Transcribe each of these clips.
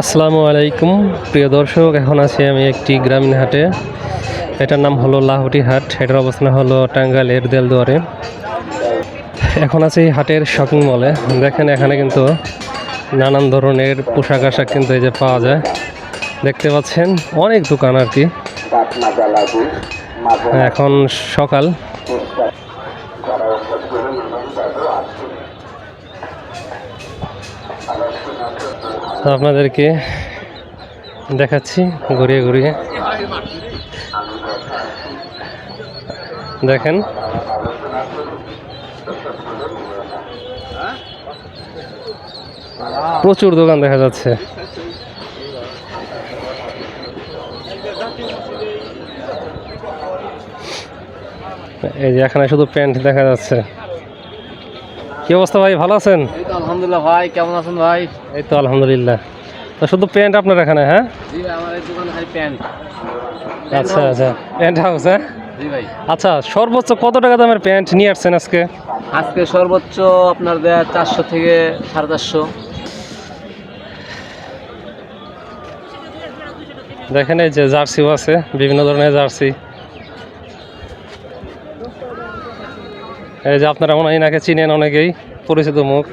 আসসালামু আলাইকুম। প্রিয় দর্শক, এখন আছি আমি একটি গ্রামীণ হাটে। এটার নাম হলো লাহুটি হাট। এটার অবস্থান হলো টাঙ্গাইলের দেলদুয়ারে। এখন আছি হাটের শপিং মলে দেখেন, এখানে কিন্তু নানান ধরনের পোশাক আশাক কিন্তু এই যে পাওয়া যায়। দেখতে পাচ্ছেন, অনেক দোকান আর কি। এখন সকাল। আপনাদেরকে দেখাচ্ছি, ঘুরিয়ে ঘুরিয়ে। দেখেন। প্রচুর দোকান দেখা যাচ্ছে। এই যে এখানে শুধু প্যান্ট দেখা যাচ্ছে। কি অবস্থা ভাই ভালো আছেন? আলহামদুলিল্লাহ ভাই কেমন আছেন ভাই? এই তো আলহামদুলিল্লাহ। তো শুধু প্যান্ট আপনার এখানে হ্যাঁ? আচ্ছা আচ্ছা। প্যান্ট হাউস হ্যাঁ? জি ভাই। আচ্ছা সর্বোচ্চ কত টাকা দামের প্যান্ট নিয়ে আসছেন আজকে? আজকে সর্বোচ্চ আপনার দেয়া চারশো থেকে সাড়ে চারশো। দেখেন এই যে জার্সিও আছে বিভিন্ন ধরনের জার্সি। এই যে আপনারা মনে হয় এনাকে চিনেন অনেকেই পরিচিত মুখ।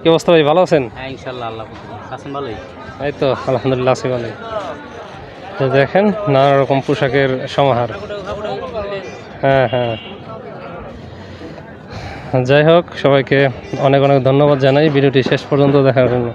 কি অবস্থা ভাই ভালো আছেন? হ্যাঁ ইনশাল্লাহ আল্লাহ আছেন ভালোই। এই তো আলহামদুলিল্লাহ আছি ভালো তো দেখেন নানা রকম পোশাকের সমাহার। হ্যাঁ হ্যাঁ। যাই হোক সবাইকে অনেক অনেক ধন্যবাদ জানাই। ভিডিওটি শেষ পর্যন্ত দেখার জন্য।